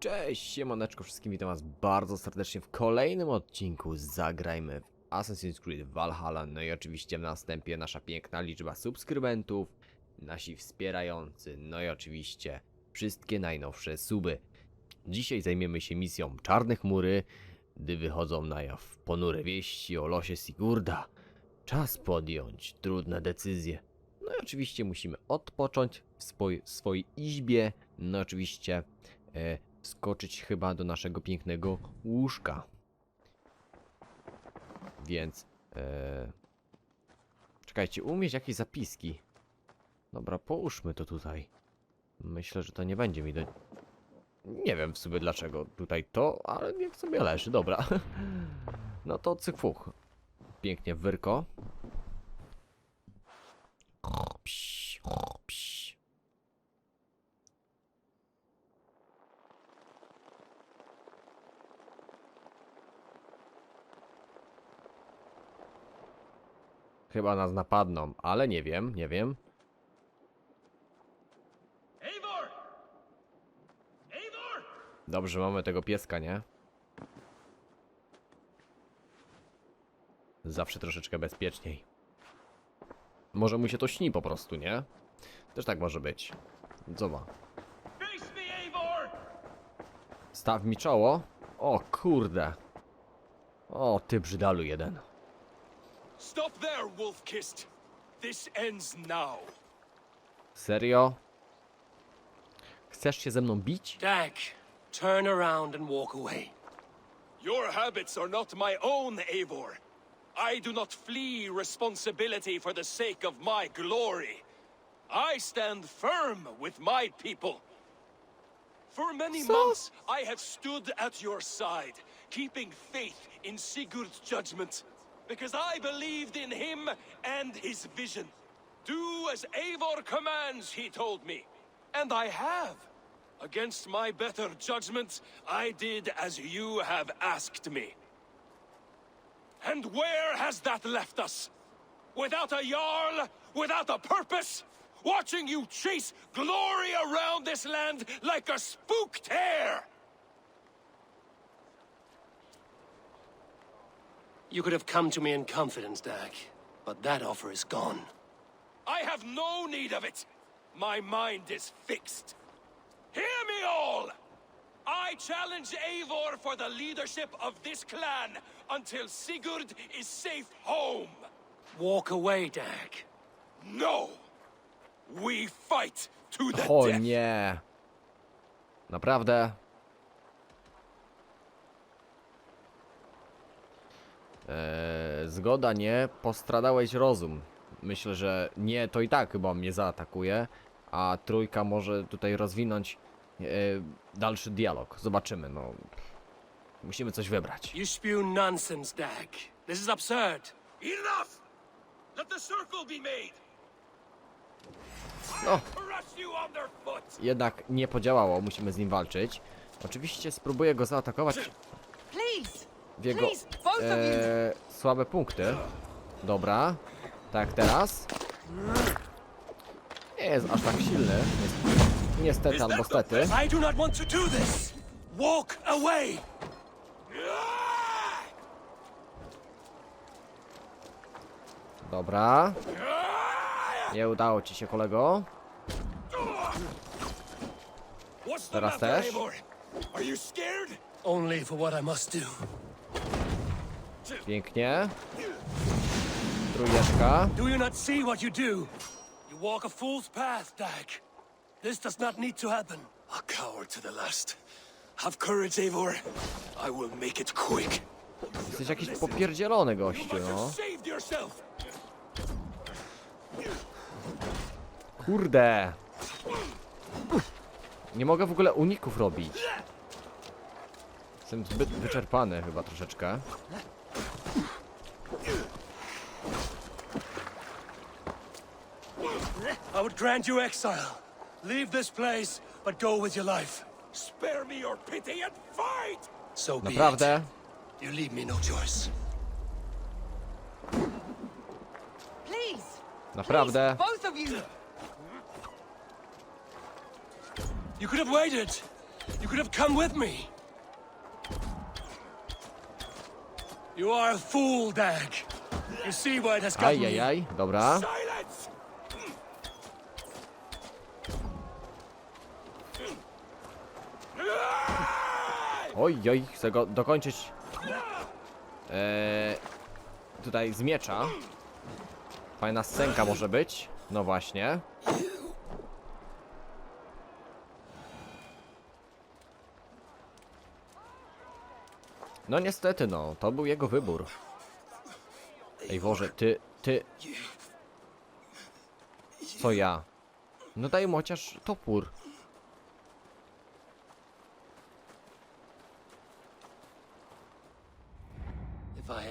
Cześć, siemaneczko wszystkim, witam was bardzo serdecznie w kolejnym odcinku Zagrajmy w Assassin's Creed Valhalla. No i oczywiście w następie nasza piękna liczba subskrybentów, nasi wspierający, no i oczywiście wszystkie najnowsze suby. Dzisiaj zajmiemy się misją Czarne Chmury, gdy wychodzą na jaw ponure wieści o losie Sigurda. Czas podjąć trudne decyzje. No i oczywiście musimy odpocząć w swoj, swojej izbie, no oczywiście e, skoczyć chyba do naszego pięknego łóżka. Więc. E... Czekajcie, umieść jakieś zapiski. Dobra, połóżmy to tutaj. Myślę, że to nie będzie mi do. Nie wiem w sumie dlaczego tutaj to, ale niech sobie leży, dobra. No to cykfuch. Pięknie wyrko. Psi, psi. Chyba nas napadną, ale nie wiem, nie wiem. Dobrze, mamy tego pieska, nie? Zawsze troszeczkę bezpieczniej. Może mu się to śni po prostu, nie? Też tak może być. Eivor! Staw mi czoło? O kurde. O, ty brzydalu jeden. Stop there, Wolf-Kissed! This ends now. Serio? Chcesz się ze mną bić? Dag, turn around and walk away. Your habits are not my own, Eivor. I do not flee responsibility for the sake of my glory. I stand firm with my people. For many So- months, I have stood at your side, keeping faith in Sigurd's judgment, because I believed in him and his vision. Do as Eivor commands, he told me. And I have. Against my better judgment, I did as you have asked me. And where has that left us? Without a Jarl, without a purpose? Watching you chase glory around this land like a spooked hare! You could have come to me in confidence, Dag, but that offer is gone. I have no need of it. My mind is fixed. Hear me all! I challenge Eivor for the leadership of this clan until Sigurd is safe home. Walk away, Dag. No! We fight to the O death. nie. Naprawdę. Eee, zgoda nie, postradałeś rozum. Myślę, że nie, to i tak chyba mnie zaatakuje, a trójka może tutaj rozwinąć e, dalszy dialog. Zobaczymy, no. Musimy coś wybrać. You spew nonsense, Dag. This is absurd. Enough! Let the circle be made! No. Jednak nie podziałało, musimy z nim walczyć. Oczywiście spróbuję go zaatakować Please, w jego e, słabe punkty. Dobra. Tak, teraz. Nie jest aż tak silny. Niestety albo stety. Dobra. Nie udało ci się, kolego. Teraz też? Eivor? Are you scared? Only for what I must do. Pięknie. Trójeczka. Do you not see what you do? You walk a fool's path, Dag. This does not need to happen. A coward to the last. Have courage, Eivor. I will make it quick. Jesteś jakiś popierdzielony, gościu, no. saved yourself. Kurde. Nie mogę w ogóle uników robić. Jestem zbyt wyczerpany chyba troszeczkę. I would grant you exile. Leave this place, but go with your life. Spare me your pity and fight! So be Naprawdę? it. You leave me no choice. Please, Naprawdę? please, both of you. You could have waited. You could have come with me. You are a fool, Dag. You see where it has gotten me. Ajajaj, dobra. Silence! Oj, oj, chcę go dokończyć. Eee, tutaj z miecza. Fajna scenka może być. No właśnie. No niestety, no, to był jego wybór. Ej Boże, ty, ty... Co ja? No daj mu chociaż topór.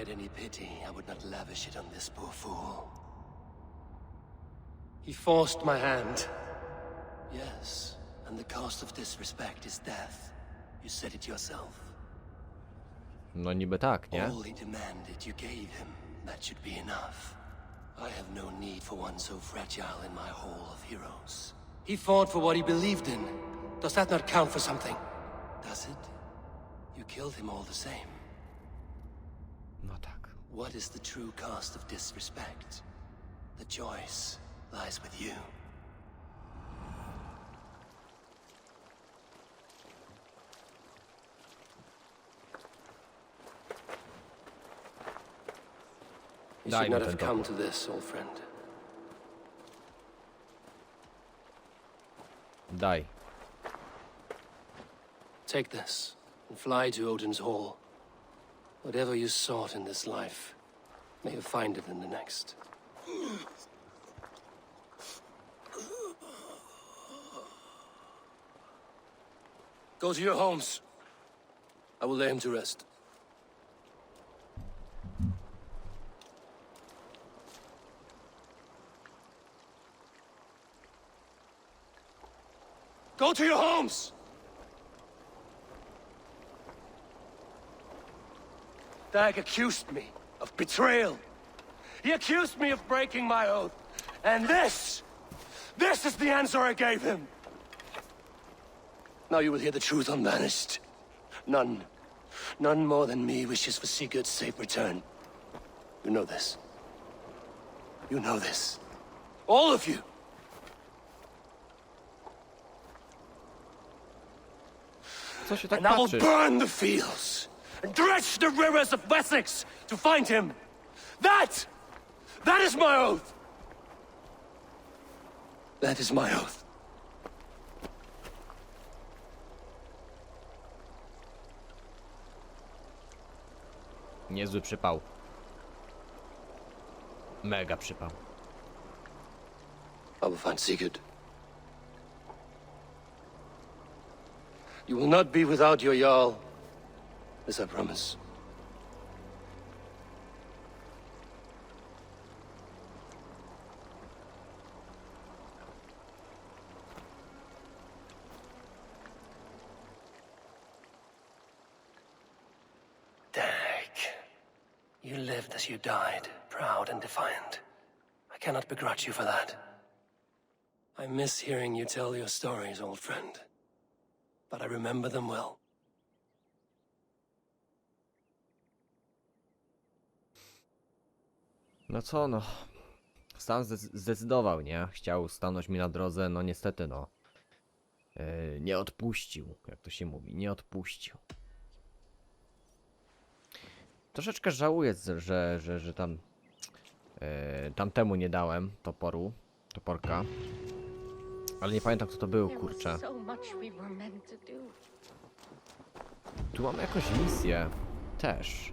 Had any pity, I would not lavish it on this poor fool. He forced my hand. Yes, and the cost of disrespect is death. You said it yourself. No niby tak, nie? All he demanded you gave him. That should be enough. I have no need for one so fragile in my hall of heroes. He fought for what he believed in. Does that not count for something? Does it? You killed him all the same. What is the true cost of disrespect? The choice lies with you. You should not have come to this, old friend. Die. Take this and fly to Odin's Hall. Whatever you sought in this life, may you find it in the next. Go to your homes. I will lay him to rest. Go to your homes! Dag accused me of betrayal. He accused me of breaking my oath. And this, this is the answer I gave him. Now you will hear the truth unvanished. None, none more than me wishes for Sigurd's safe return. You know this. You know this. All of you. Co się tak And I will burn the fields and dredge the rivers of Wessex to find him. That, that is my oath. That is my oath. Niezły przypał. Mega przypał. I will find Sigurd. You will not be without your Jarl, as I promise. Dag, you lived as you died, proud and defiant. I cannot begrudge you for that. I miss hearing you tell your stories, old friend. But I remember them well. No co no. Zdecy- zdecydował, nie? Chciał stanąć mi na drodze, no niestety no. Yy, nie odpuścił, jak to się mówi, nie odpuścił. Troszeczkę żałuję, że, że, że tam yy, tamtemu nie dałem toporu, toporka. Ale nie pamiętam kto to był, kurczę. Tu mamy jakąś misję też.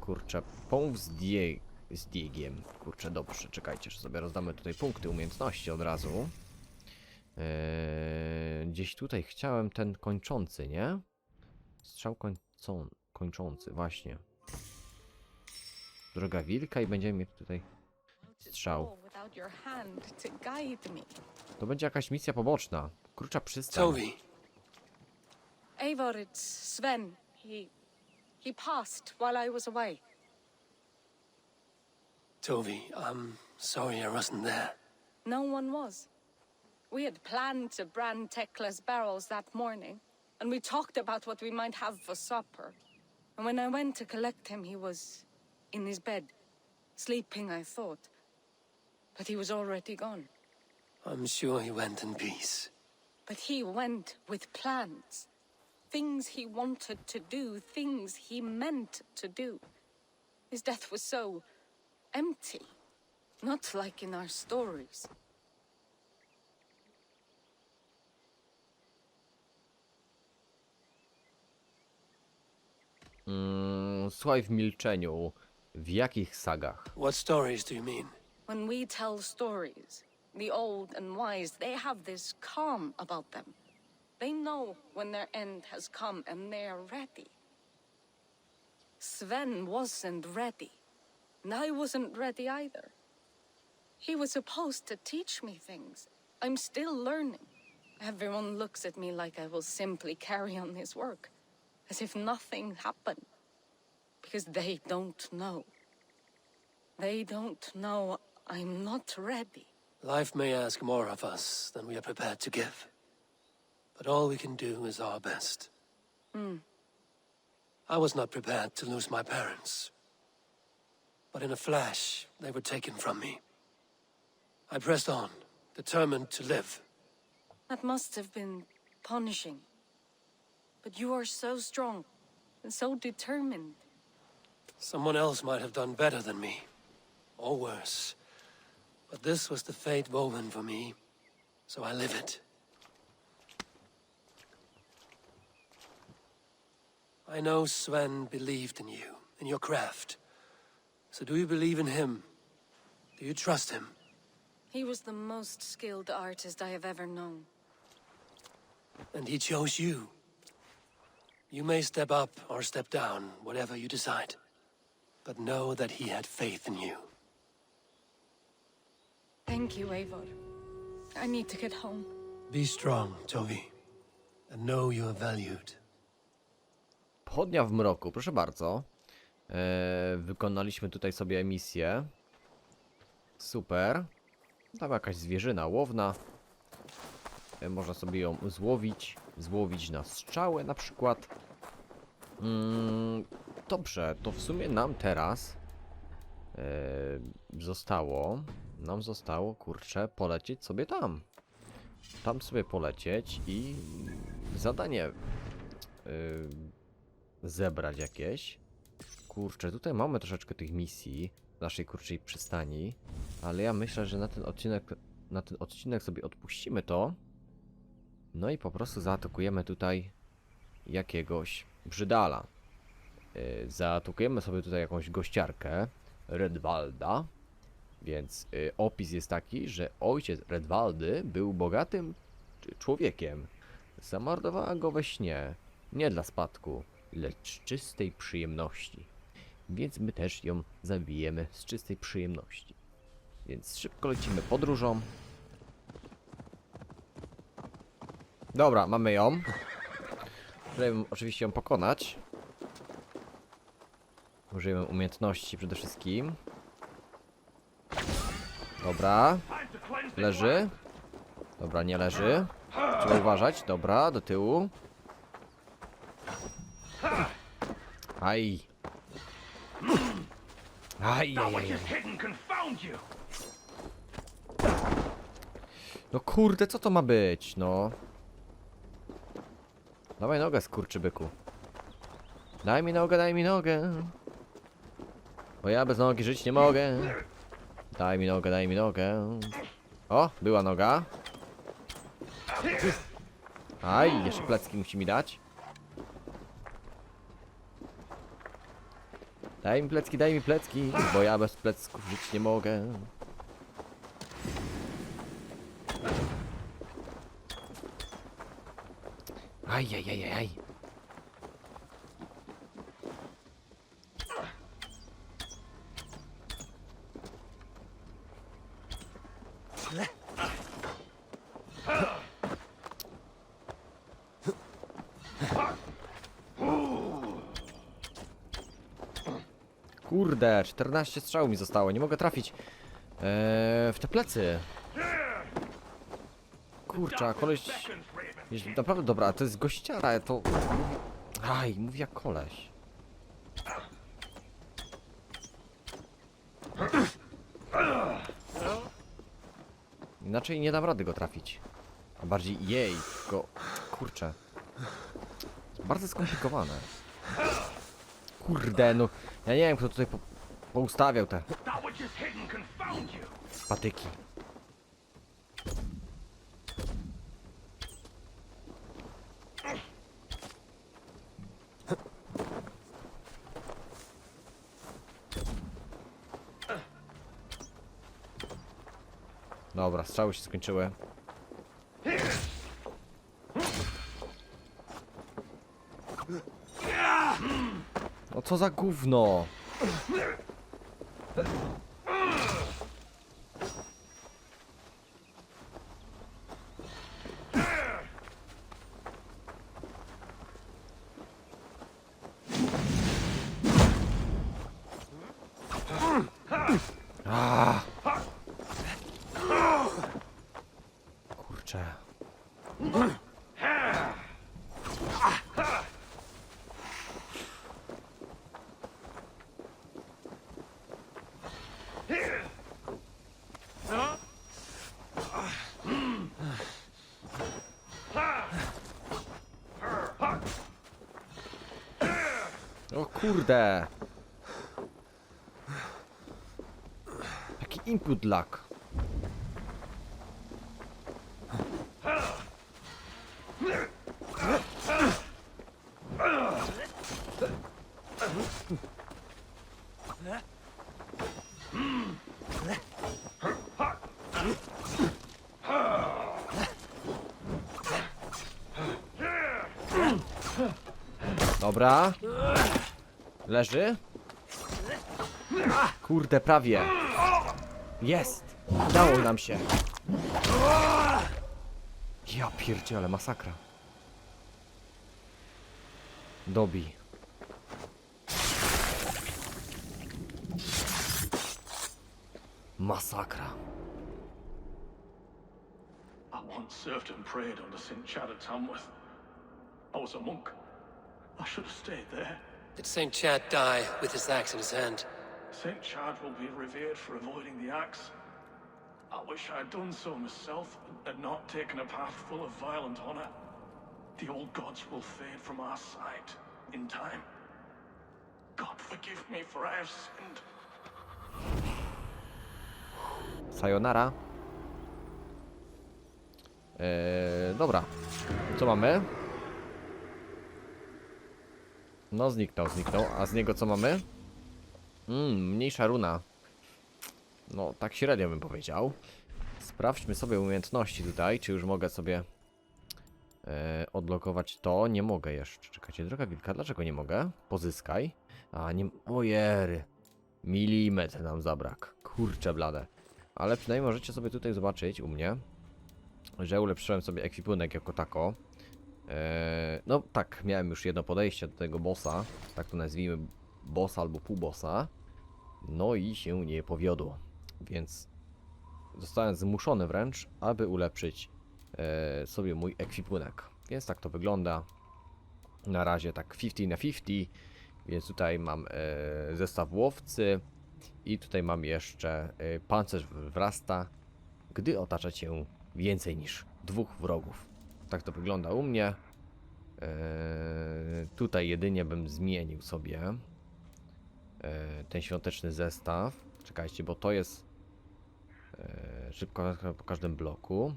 Kurczę, pomów z, Die z Diegiem. Kurczę, dobrze, czekajcie, że sobie rozdamy tutaj punkty umiejętności od razu. Eee, gdzieś tutaj chciałem ten kończący, nie? Strzał końcą kończący, właśnie. Droga wilka i będziemy mieć tutaj strzał. To będzie jakaś misja poboczna. Krucza przystań. Toby, Eivor, it's Sven. He. he passed while I was away. Toby, I'm sorry I wasn't there. No one was. We had planned to brand Tekla's barrels that morning, and we talked about what we might have for supper. And when I went to collect him, he was in his bed, sleeping, I thought. But he was already gone. I'm sure he went in peace. But he went with plans. Things he wanted to do, things he meant to do. His death was so empty. Not like in our stories. Mm, słuchaj w milczeniu. W jakich sagach? What stories do you mean? When we tell stories, the old and wise, they have this calm about them. They know when their end has come and they are ready. Sven wasn't ready. And I wasn't ready either. He was supposed to teach me things. I'm still learning. Everyone looks at me like I will simply carry on his work, as if nothing happened. Because they don't know. They don't know I'm not ready. Life may ask more of us than we are prepared to give. But all we can do is our best. Hmm. I was not prepared to lose my parents. But in a flash, they were taken from me. I pressed on, determined to live. That must have been punishing. But you are so strong and so determined. Someone else might have done better than me, or worse. But this was the fate woven for me, so I live it. I know Sven believed in you, in your craft. So do you believe in him? Do you trust him? He was the most skilled artist I have ever known. And he chose you. You may step up or step down, whatever you decide. But know that he had faith in you. Thank you, Eivor. I need to get home. Be strong, Tovi. And know you are valued. Pochodnia w mroku, proszę bardzo. Eee, wykonaliśmy tutaj sobie misję. Super. Tam jakaś zwierzyna łowna. E, można sobie ją złowić. Złowić na strzałę na przykład. Mm, dobrze, to w sumie nam teraz e, zostało. Nam zostało, kurczę, polecieć sobie tam. Tam sobie polecieć i zadanie y, zebrać jakieś. Kurczę, tutaj mamy troszeczkę tych misji w naszej kurczej przystani, ale ja myślę, że na ten odcinek, na ten odcinek sobie odpuścimy to. No i po prostu zaatakujemy tutaj jakiegoś brzydala. Yy, zaatakujemy sobie tutaj jakąś gościarkę Redwalda. Więc y, opis jest taki, że ojciec Redwaldy był bogatym człowiekiem. Zamordowała go we śnie, nie dla spadku, lecz czystej przyjemności. Więc my też ją zabijemy z czystej przyjemności. Więc szybko lecimy podróżą. Dobra, mamy ją. Możemy oczywiście ją pokonać. Użyjemy umiejętności przede wszystkim. Dobra. Leży. Dobra, nie leży. Trzeba uważać. Dobra, do tyłu. Aj. Aj, aj, aj, aj. hidden confound you! No kurde, co to ma być, no? Dawaj nogę, skurczybyku. Daj mi nogę, daj mi nogę. Bo ja bez nogi żyć nie mogę. Daj mi nogę, daj mi nogę. O, była noga. Aj, jeszcze plecki musi mi dać. Daj mi plecki, daj mi plecki, bo ja bez plecków żyć nie mogę. Aj, aj, aj, aj, aj. Kurde, 14 strzałów mi zostało, nie mogę trafić eee, w te plecy. Kurczę, a koleś. Wiesz, naprawdę dobra, to jest gościara, to... Aj, mówi jak koleś. Inaczej nie dam rady go trafić. A bardziej jej, go... Kurczę. Bardzo skomplikowane. Kurde, no... Ja nie wiem, kto tutaj po, poustawiał te patyki. Dobra, strzały się skończyły. Co za gówno! Ah. Kurczę. O kurde. Jaki input lag. Dobra. Leży. Kurde, prawie. Jest! Udało nam się. Ja pierdzielę, masakra. Dobi. Masakra. I once served and prayed St. Chad at Tamworth. I was a monk. I should have stayed there. Did St. Chad die with his axe in his hand? St. Chad will be revered for avoiding the axe. I wish I'd done so myself and not taken a path full of violent honor. The old gods will fade from our sight in time. God forgive me, for I have sinned. Sayonara. Eee, dobra. Co mamy? No, zniknął, zniknął. A z niego co mamy? Mmm, mniejsza runa. No, tak średnio bym powiedział. Sprawdźmy sobie umiejętności tutaj, czy już mogę sobie e, odblokować to. Nie mogę jeszcze. Czekajcie, droga wilka, dlaczego nie mogę? Pozyskaj. A, nie... Ojery. Milimetr nam zabrak. Kurcze blade. Ale przynajmniej możecie sobie tutaj zobaczyć u mnie, że ulepszyłem sobie ekwipunek jako tako. Eee, no tak, miałem już jedno podejście do tego bossa, tak to nazwijmy bossa albo półbossa. No i się nie powiodło, więc zostałem zmuszony wręcz, aby ulepszyć e, sobie mój ekwipunek. Więc tak to wygląda. Na razie tak 50 na 50, więc tutaj mam e, zestaw łowcy i tutaj mam jeszcze e, pancerz wrasta, gdy otacza cię więcej niż dwóch wrogów. Tak to wygląda u mnie. E, tutaj jedynie bym zmienił sobie e, ten świąteczny zestaw. Czekajcie, bo to jest e, szybko po każdym bloku.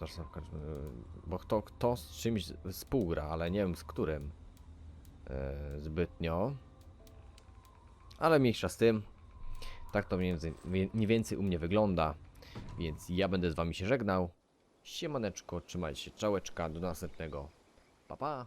Każdym, bo kto, kto z czymś współgra, ale nie wiem z którym e, zbytnio. Ale mniejsza z tym. Tak to mniej więcej u mnie wygląda. Więc ja będę z wami się żegnał. Siemaneczko, trzymajcie się, czałeczka, do następnego. Pa pa!